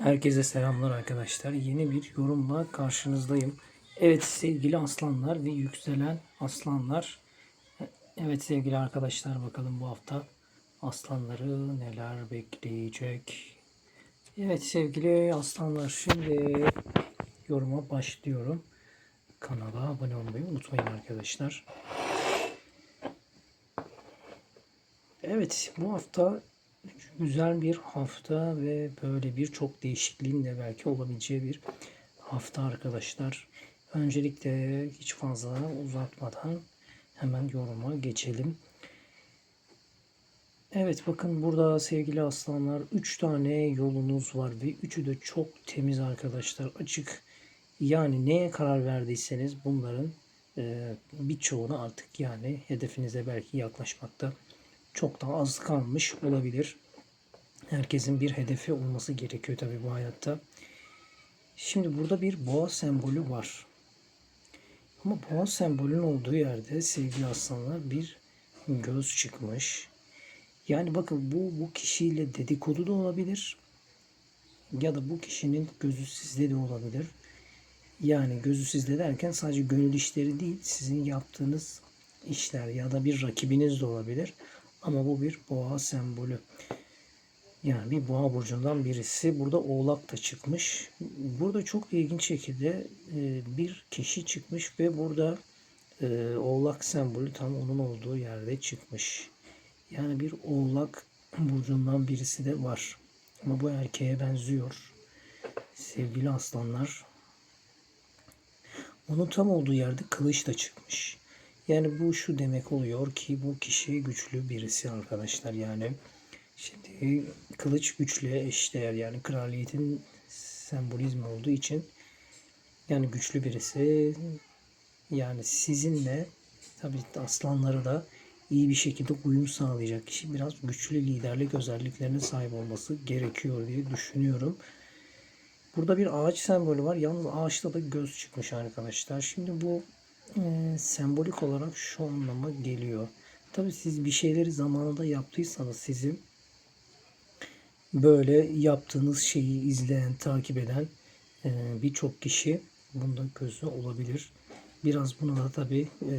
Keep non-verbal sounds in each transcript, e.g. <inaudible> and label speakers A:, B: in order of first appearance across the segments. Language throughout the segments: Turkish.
A: Herkese selamlar arkadaşlar. Yeni bir yorumla karşınızdayım. Evet sevgili aslanlar ve yükselen aslanlar. Evet sevgili arkadaşlar bakalım bu hafta aslanları neler bekleyecek. Evet sevgili aslanlar şimdi yoruma başlıyorum. Kanala abone olmayı unutmayın arkadaşlar. Evet bu hafta güzel bir hafta ve böyle birçok değişikliğin de belki olabileceği bir hafta arkadaşlar. Öncelikle hiç fazla uzatmadan hemen yoruma geçelim. Evet bakın burada sevgili aslanlar 3 tane yolunuz var ve üçü de çok temiz arkadaşlar açık. Yani neye karar verdiyseniz bunların birçoğunu artık yani hedefinize belki yaklaşmakta çok daha az kalmış olabilir. Herkesin bir hedefi olması gerekiyor tabii bu hayatta. Şimdi burada bir boğa sembolü var. Ama boğa sembolünün olduğu yerde sevgili aslanlar bir göz çıkmış. Yani bakın bu bu kişiyle dedikodu da olabilir. Ya da bu kişinin gözü sizde de olabilir. Yani gözü sizde derken sadece gönül işleri değil, sizin yaptığınız işler ya da bir rakibiniz de olabilir. Ama bu bir boğa sembolü. Yani bir boğa burcundan birisi. Burada oğlak da çıkmış. Burada çok ilginç şekilde e, bir kişi çıkmış ve burada e, oğlak sembolü tam onun olduğu yerde çıkmış. Yani bir oğlak burcundan birisi de var. Ama bu erkeğe benziyor. Sevgili aslanlar. Onun tam olduğu yerde kılıç da çıkmış. Yani bu şu demek oluyor ki bu kişi güçlü birisi arkadaşlar. Yani şimdi kılıç güçle eşdeğer yani kraliyetin sembolizmi olduğu için yani güçlü birisi yani sizinle tabii aslanları da iyi bir şekilde uyum sağlayacak kişi biraz güçlü liderlik özelliklerine sahip olması gerekiyor diye düşünüyorum. Burada bir ağaç sembolü var. Yalnız ağaçta da göz çıkmış arkadaşlar. Şimdi bu e, sembolik olarak şu anlama geliyor. Tabii siz bir şeyleri zamanında yaptıysanız sizin böyle yaptığınız şeyi izleyen, takip eden e, birçok kişi bunda gözü olabilir. Biraz buna da tabii e,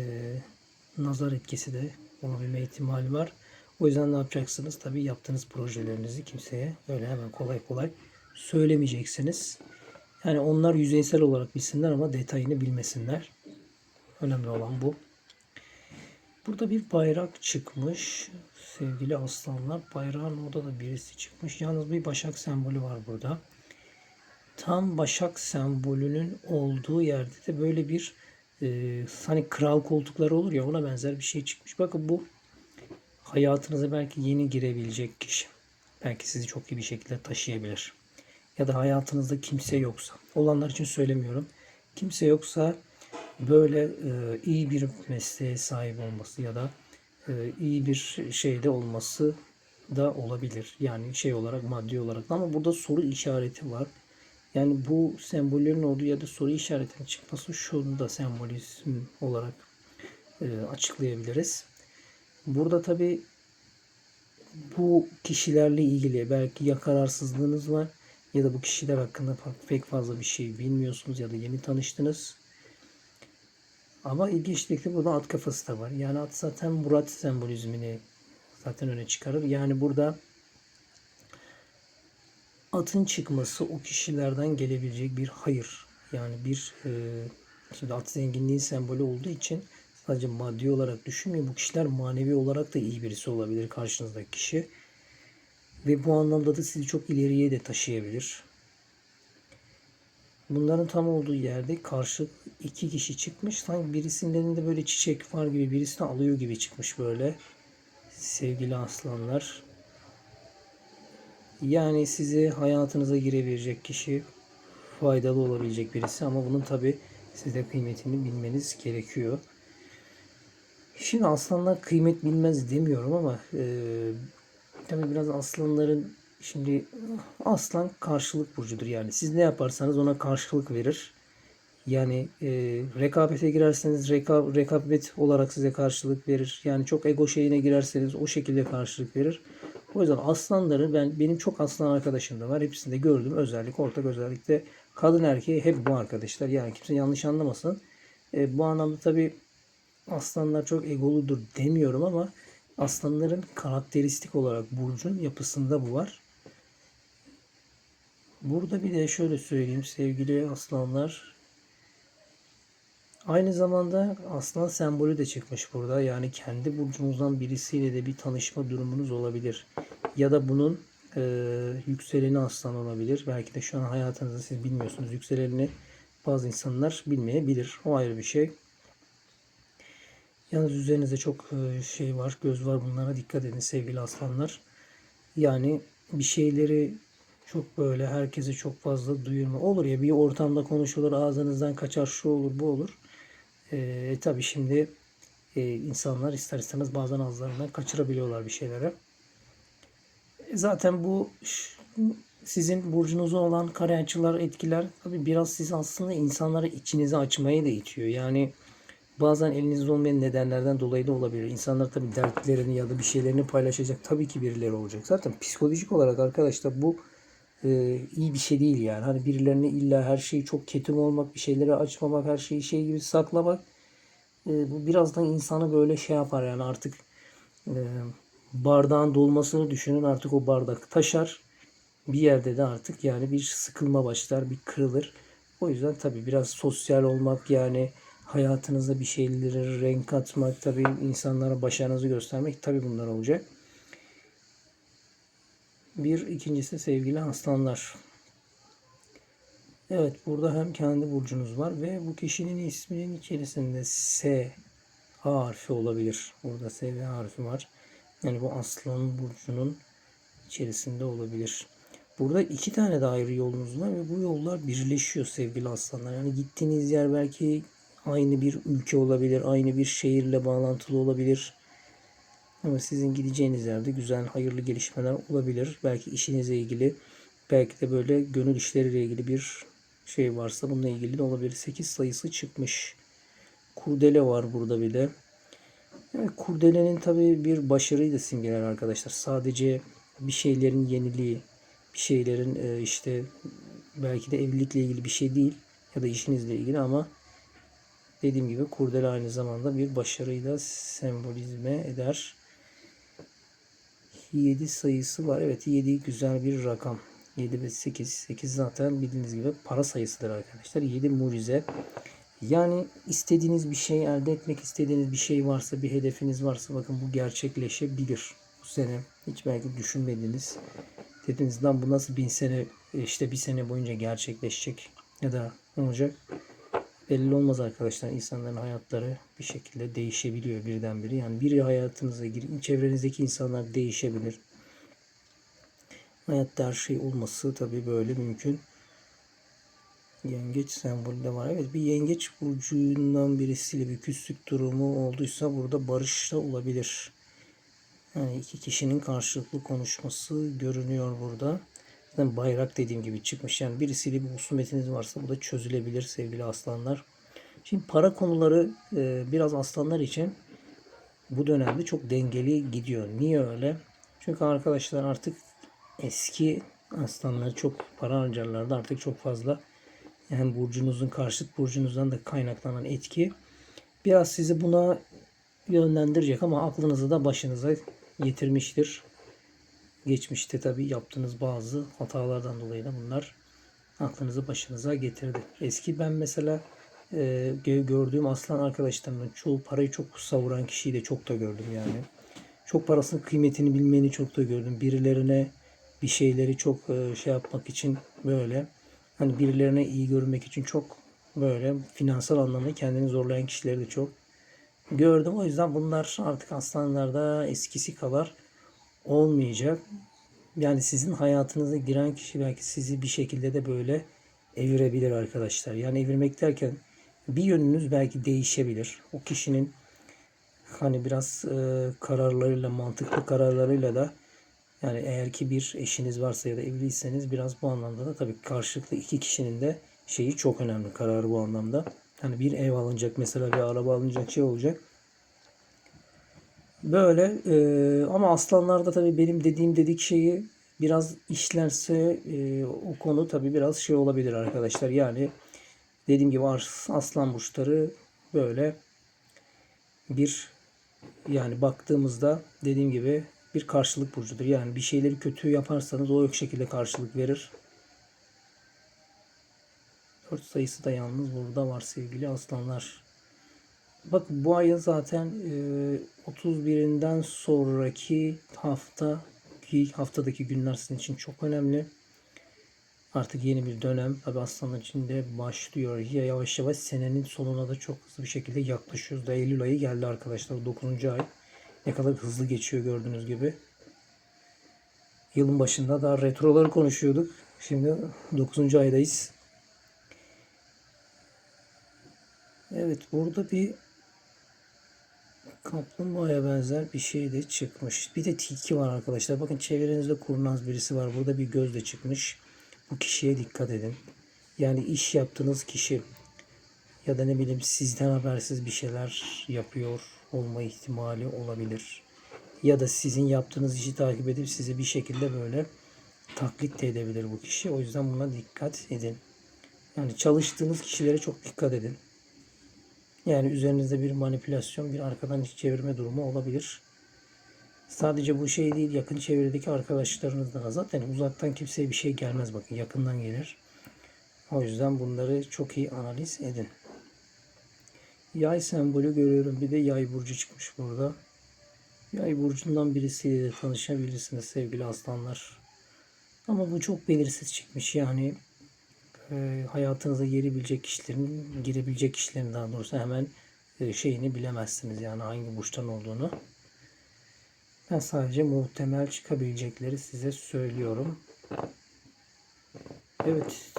A: nazar etkisi de olabilme ihtimali var. O yüzden ne yapacaksınız? Tabii yaptığınız projelerinizi kimseye öyle hemen kolay kolay söylemeyeceksiniz. Yani onlar yüzeysel olarak bilsinler ama detayını bilmesinler. Önemli olan bu. Burada bir bayrak çıkmış. Sevgili aslanlar. Bayrağın orada da birisi çıkmış. Yalnız bir başak sembolü var burada. Tam başak sembolünün olduğu yerde de böyle bir e, hani kral koltukları olur ya ona benzer bir şey çıkmış. Bakın bu hayatınıza belki yeni girebilecek kişi. Belki sizi çok iyi bir şekilde taşıyabilir. Ya da hayatınızda kimse yoksa. Olanlar için söylemiyorum. Kimse yoksa böyle e, iyi bir mesleğe sahip olması ya da e, iyi bir şeyde olması da olabilir. Yani şey olarak maddi olarak ama burada soru işareti var. Yani bu sembollerin olduğu ya da soru işaretinin çıkması şunu da sembolizm olarak e, açıklayabiliriz. Burada tabi bu kişilerle ilgili belki ya kararsızlığınız var ya da bu kişiler hakkında pek fazla bir şey bilmiyorsunuz ya da yeni tanıştınız ama ilginçlikle burada at kafası da var. Yani at zaten Murat sembolizmini zaten öne çıkarır. Yani burada atın çıkması o kişilerden gelebilecek bir hayır. Yani bir e, şimdi at zenginliğin sembolü olduğu için sadece maddi olarak düşünmeyin. Bu kişiler manevi olarak da iyi birisi olabilir karşınızdaki kişi. Ve bu anlamda da sizi çok ileriye de taşıyabilir. Bunların tam olduğu yerde karşı iki kişi çıkmış. Sanki birisinin elinde böyle çiçek var gibi birisini alıyor gibi çıkmış böyle. Sevgili aslanlar. Yani sizi hayatınıza girebilecek kişi faydalı olabilecek birisi ama bunun tabi size kıymetini bilmeniz gerekiyor. Şimdi aslanlar kıymet bilmez demiyorum ama e, tabi biraz aslanların Şimdi aslan karşılık burcudur yani. Siz ne yaparsanız ona karşılık verir. Yani e, rekabete girerseniz reka, rekabet olarak size karşılık verir. Yani çok ego şeyine girerseniz o şekilde karşılık verir. O yüzden aslanları ben benim çok aslan arkadaşım da var. Hepsinde gördüm özellik, ortak özellikle kadın erkeği hep bu arkadaşlar. Yani kimse yanlış anlamasın. E, bu anlamda tabii aslanlar çok egoludur demiyorum ama aslanların karakteristik olarak burcun yapısında bu var. Burada bir de şöyle söyleyeyim sevgili aslanlar. Aynı zamanda aslan sembolü de çıkmış burada. Yani kendi burcunuzdan birisiyle de bir tanışma durumunuz olabilir. Ya da bunun e, yükseleni aslan olabilir. Belki de şu an hayatınızda siz bilmiyorsunuz. Yükselenini bazı insanlar bilmeyebilir. O ayrı bir şey. Yalnız üzerinizde çok e, şey var, göz var bunlara dikkat edin sevgili aslanlar. Yani bir şeyleri çok böyle herkese çok fazla duyurma. Olur ya bir ortamda konuşulur ağzınızdan kaçar şu olur bu olur. E, tabii şimdi e, insanlar ister istemez bazen ağızlarından kaçırabiliyorlar bir şeylere. E, zaten bu sizin burcunuza olan karayaçılar, etkiler tabii biraz siz aslında insanları içinize açmaya da itiyor. Yani bazen elinizde olmayan nedenlerden dolayı da olabilir. İnsanlar tabii dertlerini ya da bir şeylerini paylaşacak. Tabii ki birileri olacak. Zaten psikolojik olarak arkadaşlar bu e, iyi bir şey değil yani. Hani birilerine illa her şeyi çok ketum olmak, bir şeyleri açmamak, her şeyi şey gibi saklamak. E, bu birazdan insanı böyle şey yapar yani artık e, bardağın dolmasını düşünün artık o bardak taşar. Bir yerde de artık yani bir sıkılma başlar, bir kırılır. O yüzden tabii biraz sosyal olmak yani hayatınızda bir şeyleri renk katmak tabii insanlara başarınızı göstermek tabii bunlar olacak. Bir ikincisi sevgili aslanlar. Evet burada hem kendi burcunuz var ve bu kişinin isminin içerisinde S harfi olabilir. Burada S ve harfi var. Yani bu aslan burcunun içerisinde olabilir. Burada iki tane de ayrı yolunuz var ve bu yollar birleşiyor sevgili aslanlar. Yani gittiğiniz yer belki aynı bir ülke olabilir, aynı bir şehirle bağlantılı olabilir. Ama sizin gideceğiniz yerde güzel, hayırlı gelişmeler olabilir. Belki işinizle ilgili, belki de böyle gönül işleriyle ilgili bir şey varsa bununla ilgili de olabilir. 8 sayısı çıkmış. Kurdele var burada bir de. Evet, kurdelenin tabii bir başarıyı da simgeler arkadaşlar. Sadece bir şeylerin yeniliği, bir şeylerin e, işte belki de evlilikle ilgili bir şey değil ya da işinizle ilgili ama dediğim gibi kurdele aynı zamanda bir başarıyı da sembolizme eder. 7 sayısı var. Evet 7 güzel bir rakam. 7 ve 8. 8 zaten bildiğiniz gibi para sayısıdır arkadaşlar. 7 mucize. Yani istediğiniz bir şey elde etmek istediğiniz bir şey varsa, bir hedefiniz varsa bakın bu gerçekleşebilir. Bu sene hiç belki düşünmediğiniz dediniz lan bu nasıl bin sene işte bir sene boyunca gerçekleşecek ya da ne olacak? Belli olmaz arkadaşlar. İnsanların hayatları bir şekilde değişebiliyor birdenbire. Yani biri hayatınıza girin, çevrenizdeki insanlar değişebilir. Hayatta her şey olması tabii böyle mümkün. Yengeç sembolü de var. Evet bir yengeç burcundan birisiyle bir küslük durumu olduysa burada barış da olabilir. Yani iki kişinin karşılıklı konuşması görünüyor burada. Zaten bayrak dediğim gibi çıkmış. Yani birisiyle bir husumetiniz varsa bu da çözülebilir sevgili aslanlar. Şimdi para konuları e, biraz aslanlar için bu dönemde çok dengeli gidiyor. Niye öyle? Çünkü arkadaşlar artık eski aslanlar çok para harcarlardı. Artık çok fazla hem burcunuzun karşıt burcunuzdan da kaynaklanan etki biraz sizi buna yönlendirecek ama aklınızı da başınıza getirmiştir. Geçmişte tabii yaptığınız bazı hatalardan dolayı da bunlar aklınızı başınıza getirdi. Eski ben mesela e, gördüğüm aslan arkadaşlarımın çoğu parayı çok savuran kişiyi de çok da gördüm yani. Çok parasının kıymetini bilmeni çok da gördüm. Birilerine bir şeyleri çok e, şey yapmak için böyle hani birilerine iyi görünmek için çok böyle finansal anlamda kendini zorlayan kişileri de çok gördüm. O yüzden bunlar artık aslanlarda eskisi kadar olmayacak. Yani sizin hayatınıza giren kişi belki sizi bir şekilde de böyle evirebilir arkadaşlar. Yani evirmek derken bir yönünüz belki değişebilir. O kişinin hani biraz e, kararlarıyla, mantıklı kararlarıyla da yani eğer ki bir eşiniz varsa ya da evliyseniz biraz bu anlamda da tabii karşılıklı iki kişinin de şeyi çok önemli. Kararı bu anlamda. Hani bir ev alınacak mesela bir araba alınacak şey olacak. Böyle e, ama aslanlarda tabii benim dediğim dedik şeyi biraz işlense e, o konu tabii biraz şey olabilir arkadaşlar. Yani dediğim gibi aslan burçları böyle bir yani baktığımızda dediğim gibi bir karşılık burcudur. Yani bir şeyleri kötü yaparsanız o yok şekilde karşılık verir. 4 sayısı da yalnız burada var sevgili aslanlar. Bak bu ayın zaten e, 31'inden sonraki hafta ki haftadaki günler sizin için çok önemli. Artık yeni bir dönem tabi aslanlar için de başlıyor. Ya yavaş yavaş senenin sonuna da çok hızlı bir şekilde yaklaşıyoruz. Da Eylül ayı geldi arkadaşlar 9. ay. Ne kadar hızlı geçiyor gördüğünüz gibi. Yılın başında daha retroları konuşuyorduk. Şimdi 9. aydayız. Evet burada bir kaplumbağaya benzer bir şey de çıkmış. Bir de tilki var arkadaşlar. Bakın çevrenizde kurnaz birisi var. Burada bir göz de çıkmış. Bu kişiye dikkat edin. Yani iş yaptığınız kişi ya da ne bileyim sizden habersiz bir şeyler yapıyor olma ihtimali olabilir. Ya da sizin yaptığınız işi takip edip sizi bir şekilde böyle taklit de edebilir bu kişi. O yüzden buna dikkat edin. Yani çalıştığınız kişilere çok dikkat edin. Yani üzerinizde bir manipülasyon, bir arkadan iş çevirme durumu olabilir. Sadece bu şey değil, yakın çevredeki arkadaşlarınızdan da zaten uzaktan kimseye bir şey gelmez bakın yakından gelir. O yüzden bunları çok iyi analiz edin. Yay sembolü görüyorum. Bir de yay burcu çıkmış burada. Yay burcundan birisiyle de tanışabilirsiniz sevgili aslanlar. Ama bu çok belirsiz çıkmış. Yani e, hayatınıza girebilecek kişilerin, girebilecek kişilerin daha doğrusu hemen e, şeyini bilemezsiniz. Yani hangi burçtan olduğunu. Ben sadece muhtemel çıkabilecekleri size söylüyorum. Evet,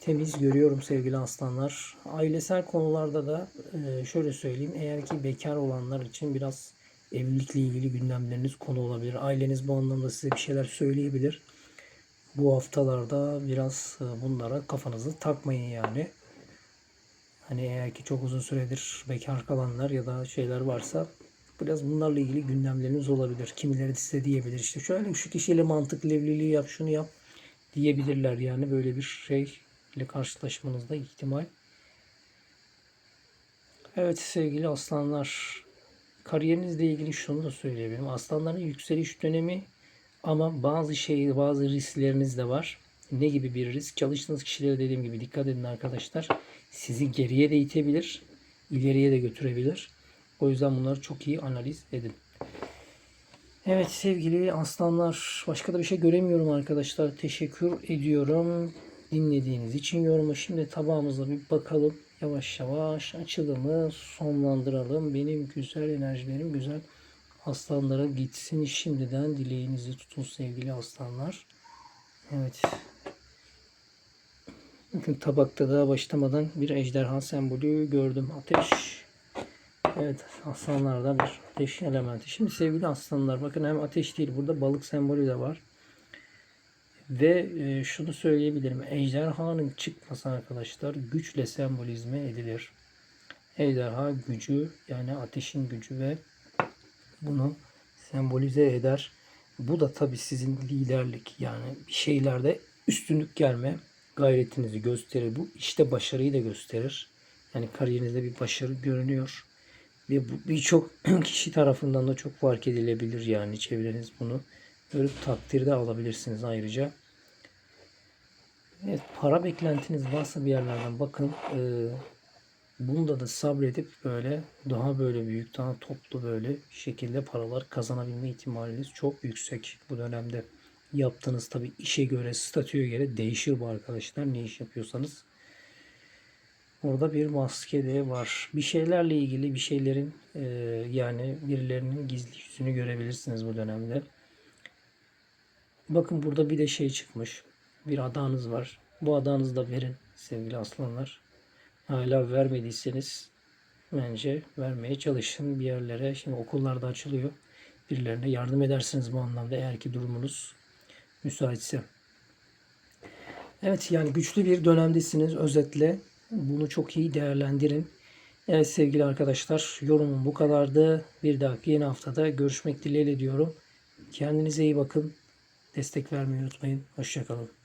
A: temiz görüyorum sevgili aslanlar. Ailesel konularda da e, şöyle söyleyeyim. Eğer ki bekar olanlar için biraz evlilikle ilgili gündemleriniz konu olabilir. Aileniz bu anlamda size bir şeyler söyleyebilir. Bu haftalarda biraz e, bunlara kafanızı takmayın yani. Hani eğer ki çok uzun süredir bekar kalanlar ya da şeyler varsa biraz bunlarla ilgili gündemleriniz olabilir. Kimileri size diyebilir işte şöyle şu kişiyle mantıklı evliliği yap şunu yap diyebilirler yani böyle bir şeyle karşılaşmanızda ihtimal. Evet sevgili aslanlar kariyerinizle ilgili şunu da söyleyebilirim. Aslanların yükseliş dönemi ama bazı şey bazı riskleriniz de var. Ne gibi bir risk? Çalıştığınız kişilere dediğim gibi dikkat edin arkadaşlar. Sizi geriye de itebilir, ileriye de götürebilir. O yüzden bunları çok iyi analiz edin. Evet sevgili aslanlar başka da bir şey göremiyorum arkadaşlar. Teşekkür ediyorum dinlediğiniz için yorumu. Şimdi tabağımıza bir bakalım. Yavaş yavaş açılımı sonlandıralım. Benim güzel enerjilerim güzel aslanlara gitsin. Şimdiden dileğinizi tutun sevgili aslanlar. Evet. Bakın tabakta daha başlamadan bir ejderha sembolü gördüm. Ateş. Evet aslanlarda bir ateş elementi. Şimdi sevgili aslanlar bakın hem ateş değil burada balık sembolü de var. Ve e, şunu söyleyebilirim. Ejderhanın çıkması arkadaşlar güçle sembolizme edilir. Ejderha gücü yani ateşin gücü ve bunu sembolize eder. Bu da tabi sizin liderlik yani bir şeylerde üstünlük gelme gayretinizi gösterir. Bu işte başarıyı da gösterir. Yani kariyerinizde bir başarı görünüyor. Ve birçok <clears throat> kişi tarafından da çok fark edilebilir yani çevreniz bunu görüp takdirde alabilirsiniz ayrıca. Evet, para beklentiniz varsa bir yerlerden bakın. Ee, bunda da sabredip böyle daha böyle büyük, daha toplu böyle şekilde paralar kazanabilme ihtimaliniz çok yüksek bu dönemde. Yaptığınız tabi işe göre, statüye göre değişir bu arkadaşlar. Ne iş yapıyorsanız. Orada bir maske de var. Bir şeylerle ilgili bir şeylerin e, yani birilerinin gizli yüzünü görebilirsiniz bu dönemde. Bakın burada bir de şey çıkmış. Bir adağınız var. Bu adağınızı da verin sevgili aslanlar. Hala vermediyseniz bence vermeye çalışın bir yerlere. Şimdi okullarda açılıyor. Birilerine yardım edersiniz bu anlamda eğer ki durumunuz müsaitse. Evet yani güçlü bir dönemdesiniz özetle. Bunu çok iyi değerlendirin. Evet sevgili arkadaşlar yorumum bu kadardı. Bir dahaki yeni haftada görüşmek dileğiyle diyorum. Kendinize iyi bakın. Destek vermeyi unutmayın. Hoşçakalın.